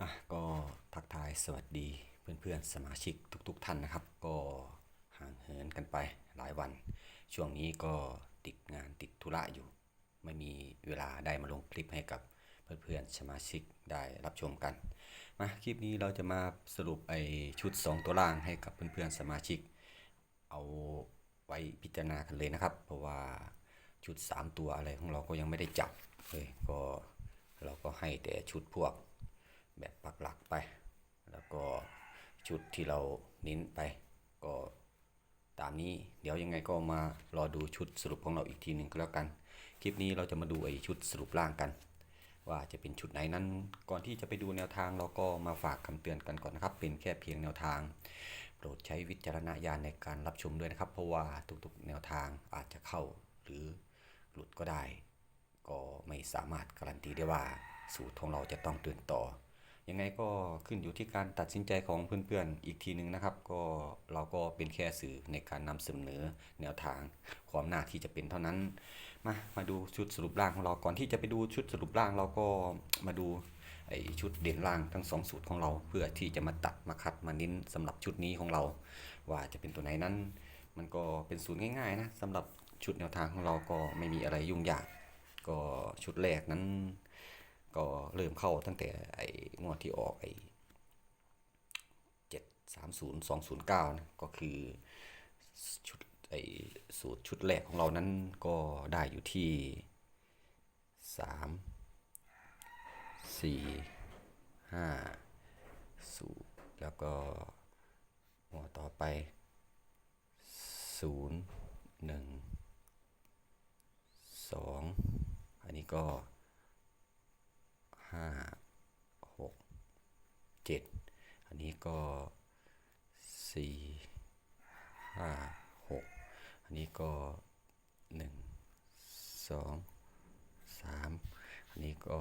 อะก็ทักทายสวัสดีเพื่อนๆสมาชิกทุก ๆ ท่านนะครับ ก็ห่างเหินกันไปหลายวัน ช่วงนี้ก็ติดงานติดธุระอยู่ ไม่มีเวลาได้มาลงคลิปให้กับเพื่อนๆสมาชิกได้รับชมกันมาคลิปนี้เราจะมาสรุปไอชุด 2 ตัวล่างให้กับเพื่อนๆสมาชิก เอาไว้พิจารณากันเลยนะครับ เพราะว่าชุด 3 ตัวอะไรของเราก็ยังไม่ได้จับเลยก็เราก็ให้แต่ชุดพวก แบบปักหลักไป แล้วก็ชุดที่เราเน้นไป ก็ตามนี้เดี๋ยวยังไงก็มารอดูชุดสรุปของเราอีกทีหนึ่งก็แล้วกัน คลิปนี้เราจะมาดูไอ้ชุดสรุปล่างกัน ว่าจะเป็นชุดไหนนั้น ก่อนที่จะไปดูแนวทางเราก็มาฝากคำเตือนกันก่อนนะครับ เป็นแค่เพียงแนวทาง โปรดใช้วิจารณญาณในการรับชมด้วยนะครับ เพราะว่าทุกๆ แนวทางอาจจะเข้าหรือหลุดก็ได้ ก็ไม่สามารถการันตีได้ว่าสูตรของเราจะต้องเดินต่อ ยังไงก็ขึ้นอยู่ที่การตัดสินใจของเพื่อนๆอีกทีหนึ่งนะครับ ก็เราก็เป็นแค่สื่อในการนำเสนอแนวทางความหน้าที่จะเป็นเท่านั้น มามาดูชุดสรุปร่างของเราก่อนที่จะไปดูชุดสรุปร่างเราก็มาดูไอชุดเด่นล่างทั้งสองสูตรของเรา เพื่อที่จะมาตัดมาคัดมาเน้นสำหรับชุดนี้ของเรา ว่าจะเป็นตัวไหนนั้น มันก็เป็นสูตรง่ายๆนะสำหรับชุดแนวทางของเราก็ไม่มีอะไรยุ่งยาก ก็ชุดแรกนั้น ก็เริ่มเข้าตั้งแต่ไอ้งวดที่ออกไอ้เจ็ดสามศูนย์สองศูนย์เก้านะก็คือชุดไอ้สูตรชุดแรกของเรานั้นก็ได้อยู่ที่สามสี่ห้าศูนย์แล้วก็หัวต่อไปศูนย์หนึ่งสองอันนี้ก็ ห้าหกเจ็ดอันนี้ก็สี่ห้าหกอันนี้ก็หนึ่งสองสามอันนี้ก็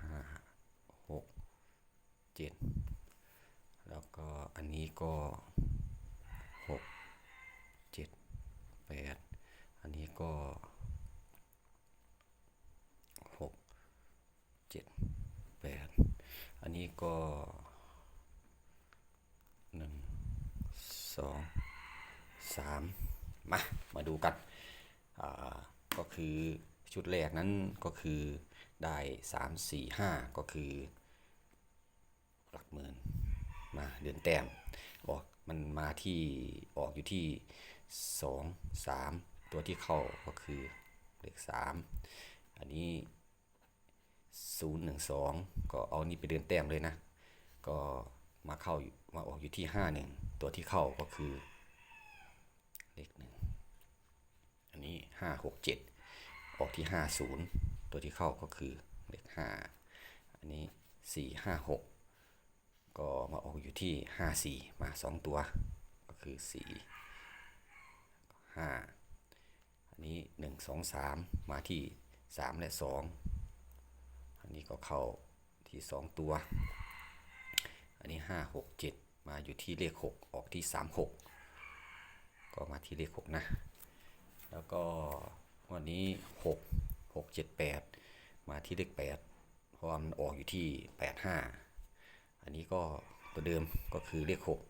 ห้าหกเจ็ดแล้วก็อันนี้ก็หกเจ็ดแปดอันนี้ก็หก เจ็ดแปดอันนี้ก็หนึ่งสองสามมา มาดูกันก็คือชุดแรกนั้นก็คือได้สามสี่ห้าก็คือ หลักหมื่นมาเดือนแต้มออกมันมาที่ออกอยู่ที่สองสามตัวที่เข้าก็คือเลขสามอันนี้ 012 ก็เอานี่ไปเดินแต้มเลยนะ ก็มาเข้ามาออกอยู่ที่ 51 ตัวที่เข้าก็คือ เลขหนึ่งอันนี้ 567 ออกที่ 50 ตัวที่เข้าก็คือเลข5อันนี้ 456 ก็มาออกอยู่ที่ 54 มา 2 ตัว ก็คือ 4 5 อันนี้ 1 2 3 มาที่ 3 และ2อั นี้ก็เข้าที่สองตัว อันนี้ห้าหกเจ็ดมาอยู่ที่เลขหกออกที่สามหกก็มาที่เลขหกนะ แล้วก็วันนี้หกหกเจ็ดแปดมาที่เลขแปดเพราะว่ามันออกอยู่ที่แปดห้าอันนี้ก็ตัวเดิมก็คือเลขหก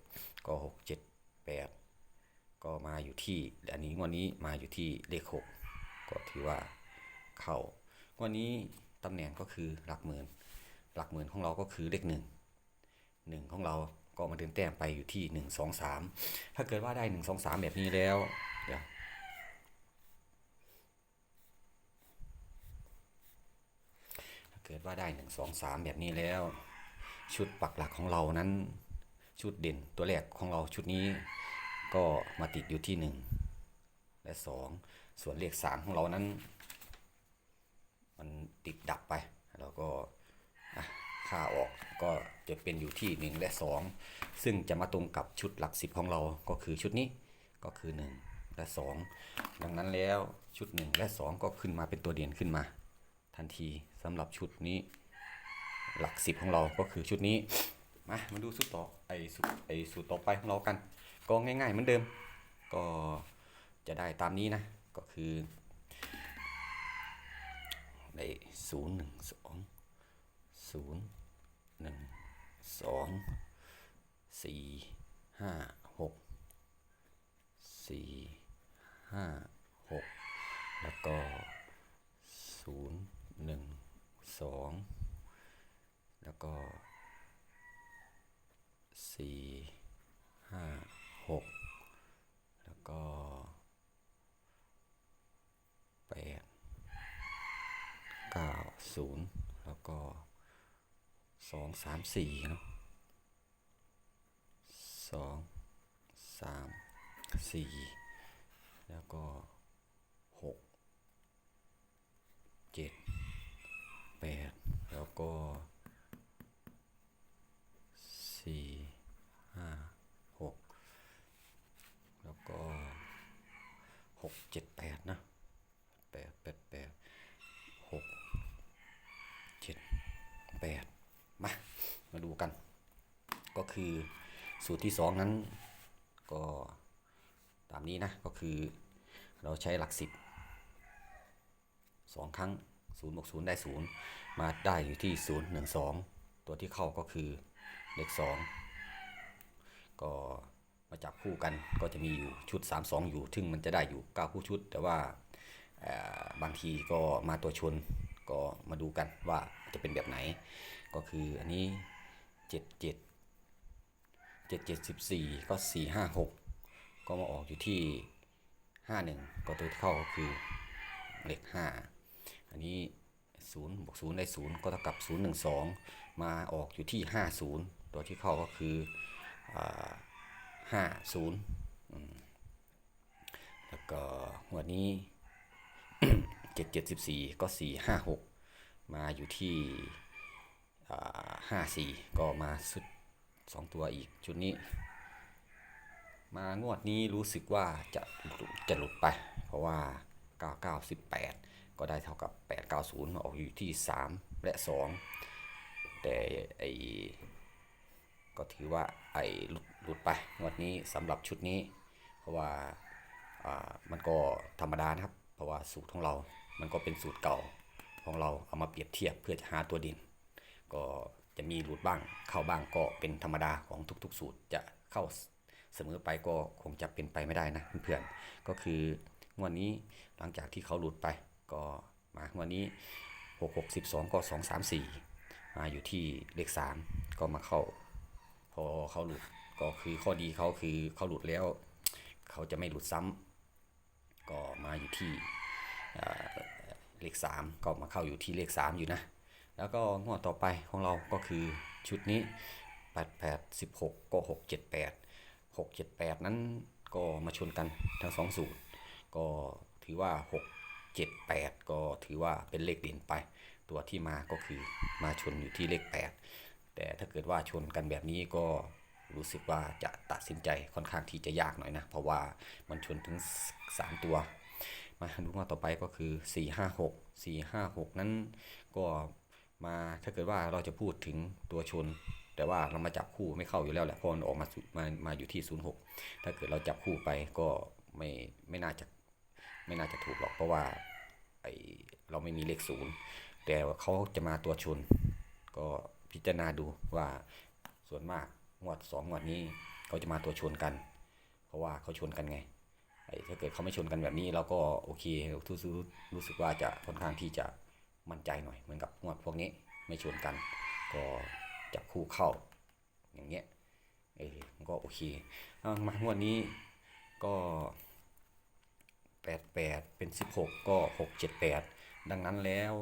ก็หกเจ็ดแปดก็มาอยู่ที่ อันนี้วันนี้มาอยู่ที่เลขหกก็ถือว่าเข้าวันนี้ ตำแหน่งก็คือหลักหมื่น หลักหมื่นของเราก็คือเลขหนึ่งหนึ่งของเราก็มาเดินแต้มไปอยู่ที่หนึ่งสองสามถ้าเกิดว่าได้หนึ่งสองสามแบบนี้แล้วเดี๋ยวถ้าเกิดว่าได้หนึ่งสองสามแบบนี้แล้ว ชุดปักหลักของเรานั้น ชุดเด่นตัวแรกของเราชุดนี้ก็มาติดอยู่ที่หนึ่งและสองส่วนเลขสามของเรานั้น มันติดดับไป แล้วก็ค่าออกก็จะเป็นอยู่ที่ 1 และ 2 ซึ่งจะมาตรงกับชุดหลักสิบของเราก็คือชุดนี้ก็คือ 1 และ 2 ดังนั้นแล้วชุด 1 และ 2 ก็ขึ้นมาเป็นตัวเด่นขึ้นมา ทันทีสำหรับชุดนี้หลักสิบของเราก็คือชุดนี้มามาดูสูตรต่อไอสูตรไอสูตรต่อไปของเรากัน ก็ง่ายๆเหมือนเดิม ก็จะได้ตามนี้นะก็คือ ได้ศูนย์หนึ่งสองศูนย์หนึ่งสองสี่ห้าหกสี่ห้าหกแล้วก็ศูนย์หนึ่งสองแล้วก็สี่ห้าหกแล้วก็แปด เก้าศูนย์แล้วก็สองสามสี่เนาะสองสามสี่แล้วก็หกเจ็ดแปดแล้วก็สี่ห้าหกแล้วก็หกเจ็ดแปดนะ 8 มา มาดูกัน ก็คือสูตรที่ 2 นั้น ก็ตามนี้นะ ก็คือเราใช้หลัก 10 2 ครั้ง0บวก0ได้ 0 มาได้อยู่ที่ 0 1 2 ตัวที่เข้าก็คือเลข2 ก็มาจับคู่กันก็จะมีอยู่ชุด 3 2 อยู่ ซึ่งมันจะได้อยู่ 9 คู่ชุด แต่ว่าบางทีก็มาตัวชน ก็มาดูกันว่าจะเป็นแบบไหน ก็คืออันนี้ 7 7 7 7 14 ก็ 4 5 6 ก็มาออกอยู่ที่ 51 ก็ตัวที่เข้าก็คือเลข5อันนี้0บวก0ได้ 0 ก็เท่ากับ 0 1 2 มาออกอยู่ที่ 50 ตัวที่เข้าก็คืออ่า50แล้วก็หัวนี้ 7 7 14 ก็ 4 5 6 มาอยู่ที่ห้าสี่ก็มาสุดสองตัวอีกชุดนี้ มางวดนี้รู้สึกว่าจะจะหลุดไป เพราะว่า 9918 ก็ได้เท่ากับ 890ออกอยู่ที่ 3 และ 2 แต่ไอก็ถือว่าไอหลุดหลุดไปงวดนี้สำหรับชุดนี้ เพราะว่าอ่ามันก็ธรรมดานะครับ เพราะว่าสูตรของเรา มันก็เป็นสูตรเก่าของเราเอามาเปรียบเทียบเพื่อจะหาตัวด่นก็จะมีหลุดบ้างเข้าบ้างก็เป็นธรรมดาของทุกๆ สูตรจะเข้าเสมอไปก็คงจะเป็นไปไม่ได้นะเพื่อนๆก็คืองวดนี้หลังจากที่เขาหลุดไป ก็มางวดนี้6 6 12 ก็ 2 3 4 มาอยู่ที่เลข 3 ก็มาเข้า พอเขาหลุดก็คือข้อดีเขาคือเขาหลุดแล้ว เขาจะไม่หลุดซ้ำก็มาอยู่ที่ เลข 3 ก็มาเข้าอยู่ที่เลข 3 อยู่นะ แล้วก็งวดต่อไปของเราก็คือชุดนี้ 8 8 16 ก็ 6 7 8 6 7 8 นั้นก็มาชนกันทั้งสองสูตร ก็ถือว่า 6 7 8 ก็ถือว่าเป็นเลขเด่นไป ตัวที่มาก็คือมาชนอยู่ที่เลข 8 แต่ถ้าเกิดว่าชนกันแบบนี้ก็รู้สึกว่าจะตัดสินใจค่อนข้างที่จะยากหน่อยนะ เพราะว่ามันชนถึง 3 ตัว มาดูงวดต่อไปก็คือ 4 5 6 4 5 6 นั้นก็มาถ้าเกิดว่าเราจะพูดถึงตัวชน แต่ว่าเรามาจับคู่ไม่เข้าอยู่แล้วแหละเพราะมันออกมามามาอยู่ที่ 06 ถ้าเกิดเราจับคู่ไปก็ไม่ไม่น่าจะไม่น่าจะถูกหรอกเพราะว่าไอเราไม่มีเลขศูนย์แต่ว่าเขาจะมาตัวชน ก็พิจารณาดูว่าส่วนมากงวดสองวดนี้เขาจะมาตัวชนกัน เพราะว่าเขาชนกันไง ถ้าเกิดเขาไม่ชนกันแบบนี้เราก็โอเคทุรู้รู้สึกว่าจะค่อนข้างที่จะมั่นใจหน่อยเหมือนกับงวดพวกนี้ไม่ชนกัน ก็จับคู่เข้าอย่างเงี้ยเออมันก็โอเคมางวดนี้ก็แปดแปดเป็นสิบหกก็หกเจ็ดแปดดังนั้นแล้ว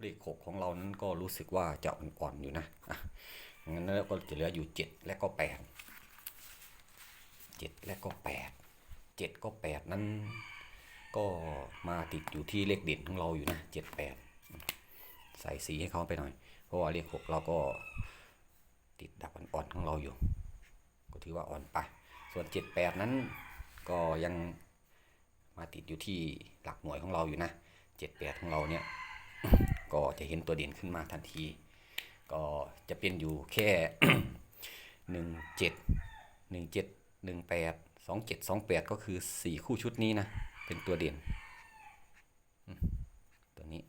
เลขหกของเรานั้นก็รู้สึกว่าจะอ่อนๆอยู่นะอะงั้นแล้วก็จะเหลืออยู่เจ็ดและก็แปดเจ็ดและก็แปด เจ็ดก็แปดนั้น ก็มาติดอยู่ที่เลขเด่นของเราอยู่นะเจ็ดแปดใส่สีให้เขาไปหน่อย เพราะว่าเลขหกเราก็ติดดับอ่อนๆของเราอยู่ ก็ถือว่าอ่อนไป ส่วนเจ็ดแปดนั้นก็ยังมาติดอยู่ที่หลักหน่วยของเราอยู่นะเจ็ดแปดของเราเนี่ยก็จะเห็นตัวเด่นขึ้นมาทันที ก็จะเป็นอยู่แค่หนึ่งเจ็ดหนึ่งเจ็ดหนึ่งแปด สองเจ็ดสองแปดก็คือสี่คู่ชุดนี้นะ เป็นตัวเด่น ตัวนี้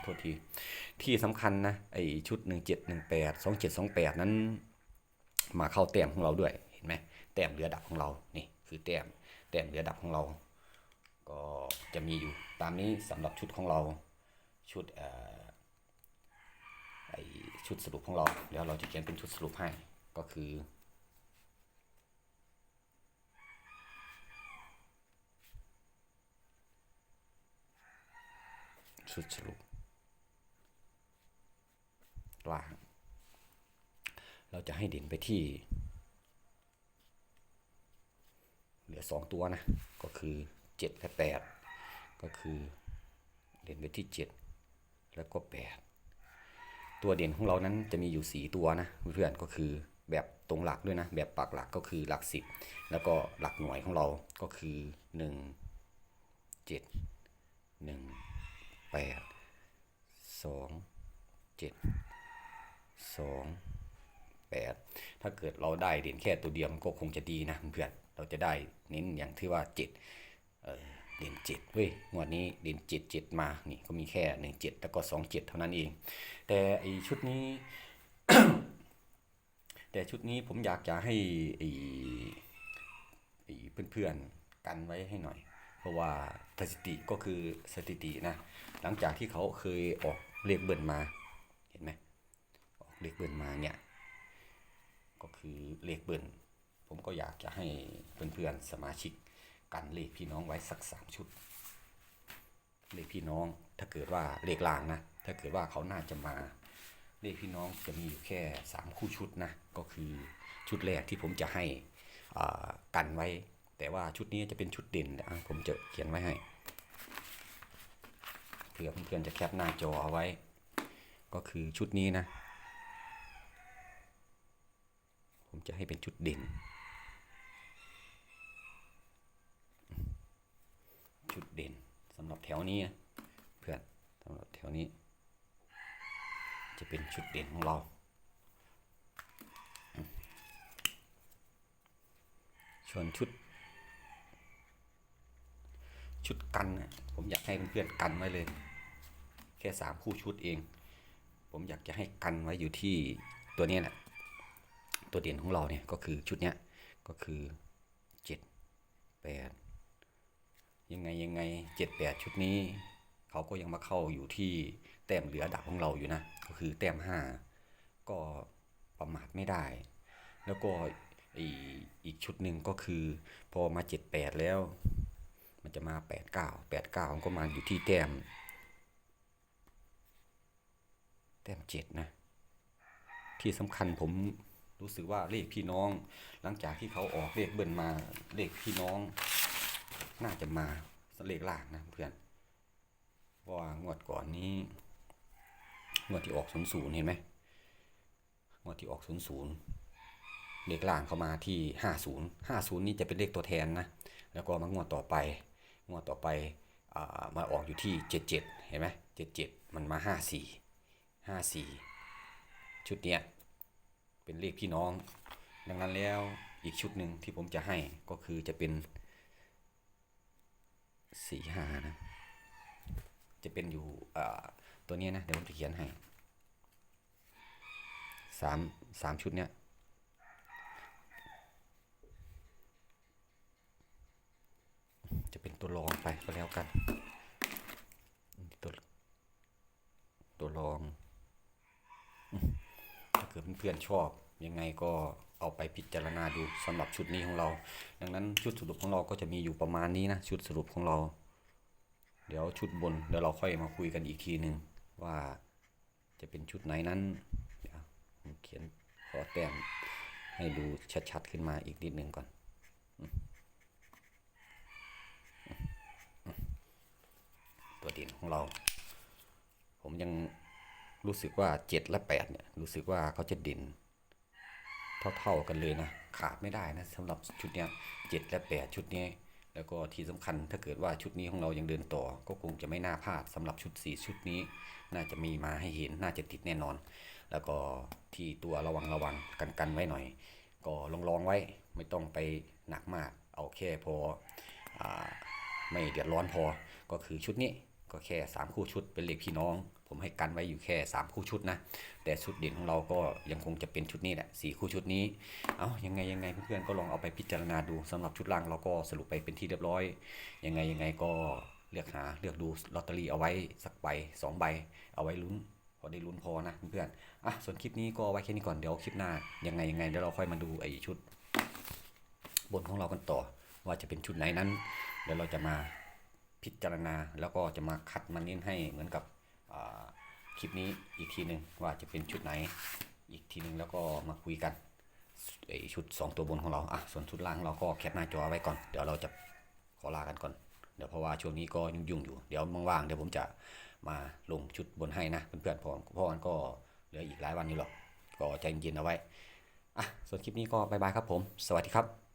โทษที ที่สำคัญนะ ไอชุด 1718 2728 นั้น มาเข้าแต้มของเราด้วย เห็นไหมแต้มเรือดับของเรา นี่ คือแต้ม แต้มเรือดับของเรา ก็จะมีอยู่ตามนี้สำหรับชุดของเรา ชุดเอ่อ ชุดสรุปของเรา เดี๋ยวเราจะเขียนเป็นชุดสรุปให้ ก็คือ ชุดสรุปล่างเราจะให้เด่นไปที่ เหลือสองตัวนะ ก็คือเจ็ดและแปดก็คือเด่นไปที่เจ็ดแล้วก็แปด ตัวเด่นของเรานั้นจะมีอยู่สีตัวนะเพื่อนๆก็คือแบบตรงหลักด้วยนะ แบบปักหลักก็คือหลักสิบแล้วก็หลักหน่วยของเราก็คือหนึ่งเจ็ดหนึ่งแปดสองเจ็ดสองแปดถ้าเกิดเราได้เด่นแค่ตัวเดียวมันก็คงจะดีนะเพื่อนเราจะได้เน้นอย่างที่ว่าเจ็ดเออ เด่นเจ็ดเว้ยงวดนี้เด่นเจ็ดเจ็ดมานี่ก็มีแค่หนึ่งเจ็ดแล้วก็สองเจ็ดเท่านั้นเอง แต่ไอชุดนี้ แต่ชุดนี้ผมอยากจะให้ไอไอเพื่อนๆกันไว้ให้หน่อย เพราะว่าสถิติก็คือสถิตินะ หลังจากที่เขาเคยออกเลขเบิ่นมาเห็นไหมออกเลขเบิ่นมาเนี่ยก็คือเลขเบิ้ลผมก็อยากจะให้เพื่อนๆสมาชิก กันเลขพี่น้องไว้สักสามชุด เลขพี่น้องถ้าเกิดว่าเลขลางนะ ถ้าเกิดว่าเขาน่าจะมา เลขพี่น้องจะมีอยู่แค่สามคู่ชุดนะ ก็คือชุดแรกที่ผมจะให้กันไว้ แต่ว่าชุดนี้จะเป็นชุดเด่นนะผมจะเขียนไว้ให้เผื่อเพื่อนๆจะแคปหน้าจอเอาไว้ ก็คือชุดนี้นะ ผมจะให้เป็นจุดเด่น เด่นสำหรับแถวนี้เพื่อนสำหรับแถวนี้ จะเป็นชุดเด่นของเราส่วนชุด ชุดกันนะผมอยากให้เพื่อนๆกันไว้เลย แค่สามคู่ชุดเอง ผมอยากจะให้กันไว้อยู่ที่ตัวนี้แหละตัวเด่นของเราเนี่ยก็คือชุดเนี้ยก็คือเจ็ดแปด ยังไงยังไงเจ็ดแปดชุดนี้ เขาก็ยังมาเข้าอยู่ที่แต้มเหลือดับของเราอยู่นะ ก็คือแต้มห้าก็ประมาทไม่ได้ แล้วก็อีกชุดหนึ่งก็คือ พอมาเจ็ดแปดแล้ว มันจะมาแปดเก้าแปดเก้าก็มาอยู่ที่แต้ม แต้มเจ็ดนะ ที่สำคัญผมรู้สึกว่าเลขพี่น้อง หลังจากที่เขาออกเลขเบิ้ลมาเลขพี่น้อง น่าจะมาเลขล่างนะเพื่อนว่างวดก่อนนี้งวดที่ออกศูนย์ศูนย์เห็นไหมงวดที่ออกศูนย์ศูนย์เลขล่างเข้ามาที่ห้าศูนย์ห้าศูนย์นี่จะเป็นเลขตัวแทนนะแล้วก็มางวดต่อไปงวดต่อไปอามาออกอยู่ที่เจ็ดเจ็ดเห็นไหมเจ็ดเจ็ดมันมาห้าสี่ห้าสี่ชุดเนี้ยเป็นเลขพี่น้อง ดังนั้นแล้วอีกชุดหนึ่งที่ผมจะให้ก็คือจะเป็น สี่ห้านะ จะเป็นอยู่ตัวนี้นะ เดี๋ยวผมจะเขียนให้สามสามชุดเนี้ยจะเป็นตัวรองไปก็แล้วกันตัวตัวรองถ้าเกิดเพื่อนๆชอบ ยังไงก็เอาไปพิจารณาดูสำหรับชุดนี้ของเรา ดังนั้นชุดสรุปของเราก็จะมีอยู่ประมาณนี้นะชุดสรุปของเรา เดี๋ยวชุดบนเดี๋ยวเราค่อยมาคุยกันอีกทีหนึ่งว่าจะเป็นชุดไหนนั้นเดี๋ยวผมเขียนขอแต้มให้ดูชัดๆขึ้นมาอีกนิดหนึ่งก่อนตัวเด่นของเรา ผมยังรู้สึกว่าเจ็ดและแปดเนี่ย รู้สึกว่าเขาจะเด่น เท่าๆกันเลยนะขาดไม่ได้นะสำหรับชุดเนี้ยเจ็ดและแปดชุดนี้ แล้วก็ที่สำคัญถ้าเกิดว่าชุดนี้ของเรายังเดินต่อ ก็คงจะไม่น่าพลาดสำหรับชุดสี่ชุดนี้ น่าจะมีมาให้เห็นน่าจะติดแน่นอน แล้วก็ที่ตัวระวังระวังกันกันไว้หน่อย ก็ลองลองๆไว้ไม่ต้องไปหนักมากเอาแค่พออไม่เดือดร้อนพอก็คือชุดนี้ ก็แค่ 3 คู่ชุดเป็นเลขพี่น้อง ผมให้กันไว้อยู่แค่ 3 คู่ชุดนะ แต่ชุดเด่นของเราก็ยังคงจะเป็นชุดนี้แหละสี่คู่ชุดนี้ เอายังไงยังไงเพื่อนๆก็ลองเอาไปพิจารณาดูสำหรับชุดล่างเราก็สรุปไปเป็นที่เรียบร้อย ยังไงยังไงก็เลือกหาเลือกดูลอตเตอรี่เอาไว้สักใบสองใบ เอาไว้ลุ้นพอได้ลุ้นพอนะเพื่อนๆอะส่วนคลิปนี้ก็เอาไว้แค่นี้ก่อนเดี๋ยวคลิปหน้ายังไงยังไงเดี๋ยวเราค่อยมาดูไอ้ชุด บนของเรากันต่อ ว่าจะเป็นชุดไหนนั้นเดี๋ยวเราจะมา พิจารณา แล้วก็จะมาคัดมาเน้นให้เหมือนกับคลิปนี้อีกทีหนึ่งว่าจะเป็นชุดไหนอีกทีหนึ่งแล้วก็มาคุยกันชุด 2 ตัวบนของเราอะส่วนชุดล่างเราก็แคปหน้าจอไว้ก่อน เดี๋ยวเราจะขอลากันก่อน เดี๋ยวเพราะว่าช่วงนี้ก็ยุ่งๆอยู่ เดี๋ยวว่างๆเดี๋ยวผมจะมาลงชุดบนให้นะเพื่อนๆพราะเพราะมันก็เหลืออีกหลายวันอยู่หรอกก็ใจเย็นๆเอาไว้อะส่วนคลิปนี้ก็บายบายครับผม สวัสดีครับ